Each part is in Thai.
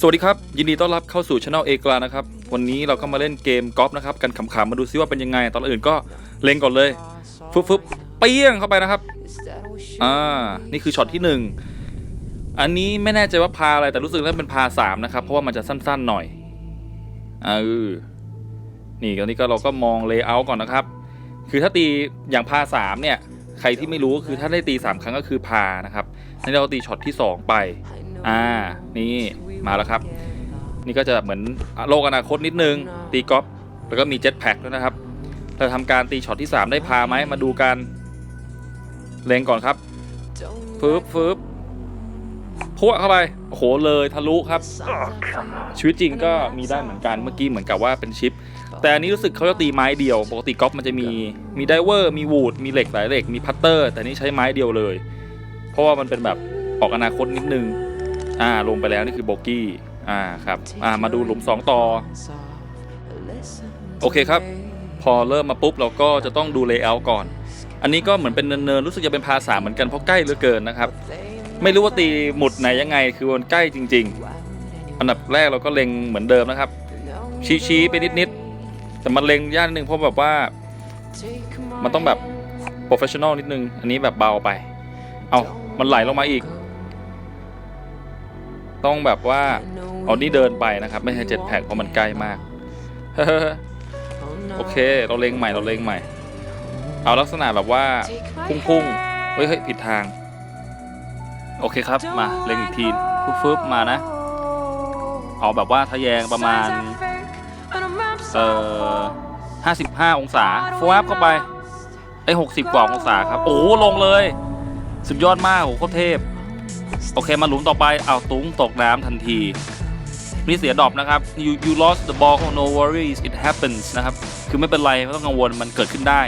สวัสดีครับ ยินดีต้อนรับเข้าสู่ช anel เอกลานะครับ วันนี้เราก็มาเล่นเกมกอล์ฟนะครับ กันขำๆมาดูซิว่าเป็นยังไง ตอนอื่นก็เล็งก่อนเลยฟึบฟึบเปี้ยงเข้าไปนะครับ อ่า นี่คือช็อตที่หนึ่งอันนี้ไม่แน่ใจว่าพาอะไรแต่รู้สึกว่าเป็นพาสามนะครับ เพราะว่ามันจะสั้นๆหน่อยเออนี่ตอนนี้ก็เราก็มองเลเยอร์ก่อนนะครับ คือถ้าตีอย่างพาสามเนี่ย ใครที่ไม่รู้ก็คือถ้าได้ตีสามครั้งก็คือพานะครับนี่เราตีช็อตที่สองไป อ่า นี่มาแล้วครับ นี่ก็จะเหมือนโลกอนาคตนิดนึง ตีกอล์ฟแล้วก็มีเจ็ตแพ็กด้วยนะครับเราทำการตีช็อตที่ 3 ได้พาไหมมาดูกันเล็งก่อนครับฟืบฟืบพัวเข้าไปโอ้โหเลยทะลุครับ ชีวิตจริงก็มีได้เหมือนกันเมื่อกี้เหมือนกับว่าเป็นชิป แต่อันนี้รู้สึกเขาจะตีไม้เดียว ปกติกอล์ฟมันจะมีมีไดเวอร์ มีวูดมีเหล็กหลายเหล็กมีพัตเตอร์ แต่นี่ใช้ไม้เดียวเลย เพราะว่ามันเป็นแบบออกอนาคตนิดนึง อ่าลงไปแล้วนี่คือโบกี้อ่าครับอ่ามาดูหลุม 2 ต่อ โอเคครับ พอเริ่มมาปุ๊บเราก็จะต้องดูเลเยอร์ก่อน อันนี้ก็เหมือนเป็นเนินๆรู้สึกจะเป็นภาษาเหมือนกันเพราะใกล้เหลือเกินนะครับ ไม่รู้ว่าตีหมุดไหนยังไงคือมันใกล้จริง ๆ อันดับแรกเราก็เล็งเหมือนเดิมนะครับ ชี้ๆไปนิดๆแต่มันเล็งยากนิดนึงเพราะแบบว่ามันต้องแบบโปรเฟชชั่นอลนิดนึง อันนี้แบบเบาไป เอามันไหลลงมาอีก ต้องแบบว่าเอานี่เดินไปนะครับ ไม่ใช่เจ็ตแพ็กเพราะมันใกล้มากโอเค เราเล็งใหม่เราเล็งใหม่ เอาลักษณะแบบว่าพุ่งๆเฮ้ยเฮ้ยผิดทาง โอเคครับมาเล็งอีกทีฟึบๆมานะเอาแบบว่าทะแยงประมาณเอ่อ55องศาฟวบเข้าไปไอ้60กว่าองศาครับ โอ้ลงเลย สุดยอดมากโอ้โหโคตรเทพ โอเคมาหลุมต่อไปเอาตุ้งตกน้ำทันที นี่เสียดอปนะครับ you you lost the ball no worries it happens นะครับ คือไม่เป็นไร ไม่ต้องกังวลมันเกิดขึ้นได้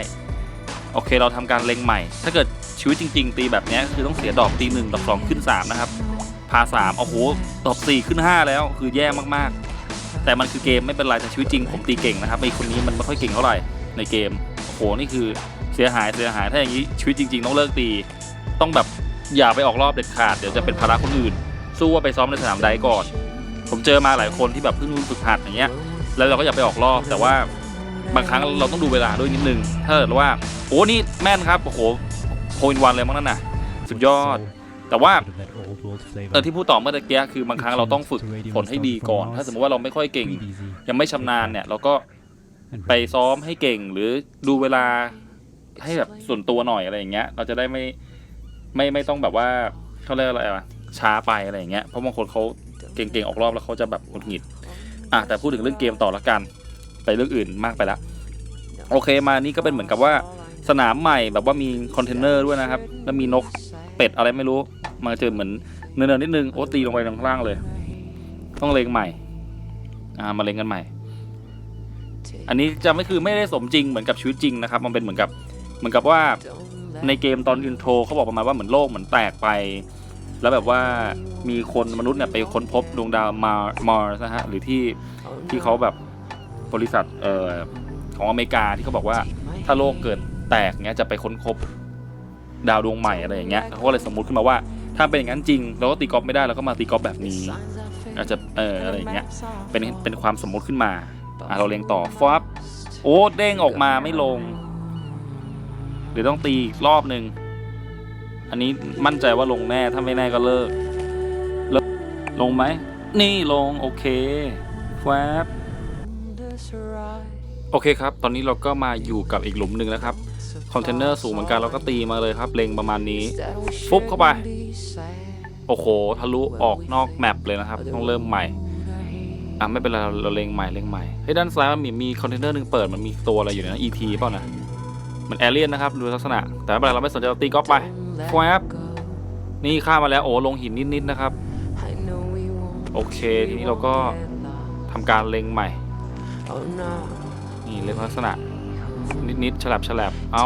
โอเคเราทำการเล็งใหม่ ถ้าเกิดชีวิตจริง ๆ ตีแบบนี้คือต้องเสียดอปตีหนึ่งดอปสองขึ้นสามนะครับ พาสามโอ้โหดอปสี่ขึ้นห้าแล้วคือแย่มากๆ แต่มันคือเกมไม่เป็นไรแต่ชีวิตจริงผมตีเก่งนะครับไอ้คนนี้มันไม่ค่อยเก่งเท่าไหร่ในเกมโอ้โหนี่คือเสียหายเสียหายถ้าอย่างนี้ชีวิตจริง ๆ ต้องเลิกตีต้องแบบ อย่าไปออกรอบเด็ดขาดเดี๋ยวจะเป็นภาระคนอื่น สู้ว่าไปซ้อมในสนามใดก่อน ผมเจอมาหลายคนที่แบบเพิ่งฝึกหัดอย่างเงี้ย แล้วเราก็อย่าไปออกรอบแต่ว่าบางครั้งเราต้องดูเวลาด้วยนิดนึง ถ้าเกิดว่าโอ้นี่แม่นครับโอ้โหโฮอินวันเลยมั้งนั่นน่ะ สุดยอด แต่ว่าเออที่พูดต่อเมื่อตะกี้คือบางครั้งเราต้องฝึกฝนให้ดีก่อน ถ้าสมมติว่าเราไม่ค่อยเก่ง ยังไม่ชำนาญเนี่ย เราก็ไปซ้อมให้เก่งหรือดูเวลาให้แบบส่วนตัวหน่อยอะไรอย่างเงี้ย เราจะได้ไม่ ไม่ไม่ต้องแบบว่าเขาเรียกอะไรวะช้าไปอะไรอย่างเงี้ยเพราะบางคนเขาเก่งๆออกรอบแล้วเขาจะแบบหงุดหงิดอะแต่พูดถึงเรื่องเกมต่อละกันไปเรื่องอื่นมากไปละโอเคมานี่ก็เป็นเหมือนกับว่าสนามใหม่แบบว่ามีคอนเทนเนอร์ด้วยนะครับ แล้วมีนกเป็ดอะไรไม่รู้มาเจอเหมือนเนินๆนิดนึงโอ้ตีลงไปข้างล่างเลย ต้องเลงใหม่อ่ามาเลงกันใหม่ อันนี้จะไม่คือไม่ได้สมจริงเหมือนกับชีวิตจริงนะครับ มันเป็นเหมือนกับเหมือนกับว่า ในเกมตอนอินโทรเขาบอกประมาณว่าเหมือนโลกเหมือนแตกไป แล้วแบบว่ามีคนมนุษย์เนี่ยไปค้นพบดวงดาวมาร์มารนะฮะหรือที่ที่เขาแบบบริษัทเอ่อของอเมริกาที่เขาบอกว่าถ้าโลกเกิดแตกเงี้ยจะไปค้นพบดาวดวงใหม่อะไรอย่างเงี้ยเขาก็เลยสมมุติขึ้นมาว่าถ้าเป็นอย่างนั้นจริง เราก็ตีกอล์ฟไม่ได้เราก็มาตีกอล์ฟแบบนี้อาจจะเอออะไรอย่างเงี้ยเป็นเป็นความสมมุติขึ้นมาอะเราเรียงต่อฟับโอ้เด้งออกมาไม่ลง เดี๋ยวต้องตีอีกรอบหนึ่งอันนี้มั่นใจว่าลงแน่ถ้าไม่แน่ก็เลิกลลงไหม นี่ลง โอเคแวบโอเคครับ ตอนนี้เราก็มาอยู่กับอีกหลุมหนึ่งแล้วครับ คอนเทนเนอร์สูงเหมือนกันเราก็ตีมาเลยครับ เล็งประมาณนี้ ฟุบเข้าไป โอ้โห ทะลุออกนอกแมปเลยนะครับ ต้องเริ่มใหม่ อะ ไม่เป็นไร เราเล็งใหม่ เล็งใหม่ เฮ้ย ด้านซ้ายมันมีมีคอนเทนเนอร์หนึ่งเปิด มันมีตัวอะไรอยู่ในนั้น ET เปล่านะ มันแอเรียนนะครับ ดูลักษณะ แต่ไม่เป็นไรเราไม่สนใจเราตีกอล์ฟไปแฟบนี่ข้ามมาแล้วโอ้ลงหินนิดๆนะครับ โอเค ทีนี้เราก็ทำการเล็งใหม่ นี่เล็งลักษณะ นิดๆฉลับฉลับเอา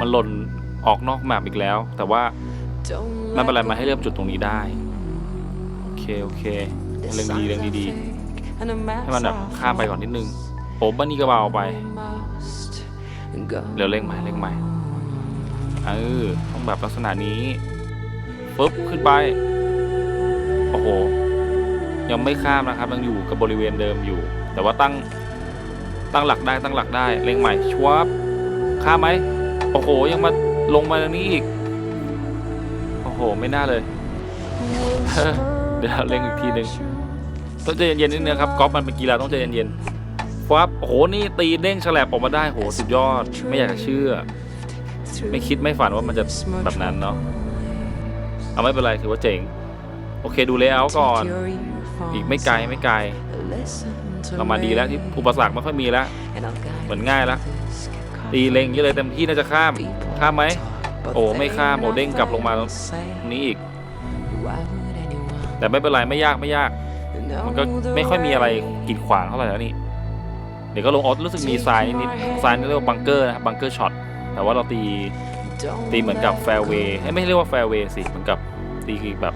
มันหล่นออกนอกแมปอีกแล้ว แต่ว่าไม่เป็นไรมาให้เริ่มจุดตรงนี้ได้ โอเค โอเคเรื่องดีเรื่องดีๆให้มันแบบข้ามไปก่อนนิดนึงโอ้บ้านนี้ก็เบาไป เดี๋ยวเร่งใหม่เร่งใหม่เออต้องแบบลักษณะนี้ปุ๊บขึ้นไป โอ้โห ยังไม่ข้ามนะครับยังอยู่กับบริเวณเดิมอยู่ แต่ว่าตั้งตั้งหลักได้ตั้งหลักได้เล็งใหม่ชวบข้ามไหมโอ้โห ยังมาลงมาตรงนี้อีก โอ้โห ไม่น่าเลย เดี๋ยวเล็งอีกทีหนึ่งต้องใจเย็นๆนิดนึงครับกอล์ฟมันเป็นกีฬาต้องใจเย็นๆ ฟับโอ้โหนี่ตีเด้งฉลบออกมาได้โหสุดยอด ไม่อยากจะเชื่อ ไม่คิดไม่ฝันว่ามันจะแบบนั้นเนาะเอาไม่เป็นไรถือว่าเจ๋ง โอเคดูเลเยอร์ก่อน อีกไม่ไกลไม่ไกล เรามาดีแล้วที่อุปสรรคไม่ค่อยมีแล้ว เหมือนง่ายแล้วตีเล็งเยอะเลยเต็มที่น่าจะข้าม ข้ามไหม โอ้ไม่ข้ามโอ้เด้งกลับลงมาตรงนี้อีก แต่ไม่เป็นไรไม่ยากไม่ยาก มันก็ไม่ค่อยมีอะไรกีดขวางเท่าไหร่แล้วนี่ เดี๋ยวก็ลงออสรู้สึกมีทรายนิดๆทรายนี่เรียกว่าบังเกอร์นะครับบังเกอร์ช็อตแต่ว่าเราตีตีเหมือนกับแฟร์เวย์ไม่เรียกว่าแฟร์เวย์สิเหมือนกับตีแบบ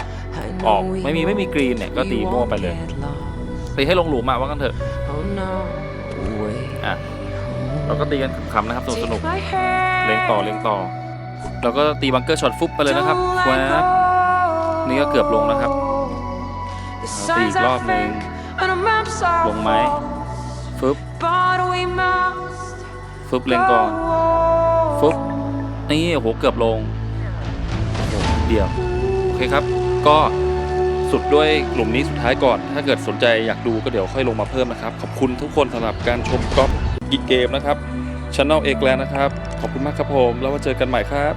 ออกไม่มีไม่มีกรีนเนี่ยก็ตีมั่วไปเลยตีให้ลงหลุมมาว่ากันเถอะอะเราก็ตีกันขำๆนะครับสนุกสนุกเล็เล็งงต่ต่ออเล็เล็งงต่ต่ออเราก็ตีบังเกอร์ช็อตฟุบไปเลยนะครับแวบนี่ก็เกือบลงนะครับตีอีกรอบหนึ่งลงไหม ฟึบฟึบเล็เล็งก่ออนฟึบนี่โอ้โหเกือบลงโอ้โหเดียวโอเคครับ ก็สุดด้วยกลุ่มนี้สุดท้ายก่อน ถ้าเกิดสนใจอยากดูก็เดี๋ยวค่อยลงมาเพิ่มนะครับ ขอบคุณทุกคนสำหรับการชมกอล์ฟกิเกมนะครับช anel เอกแล้วนะครับ ขอบคุณมากครับผม แล้วมาเจอกันใหม่ครับ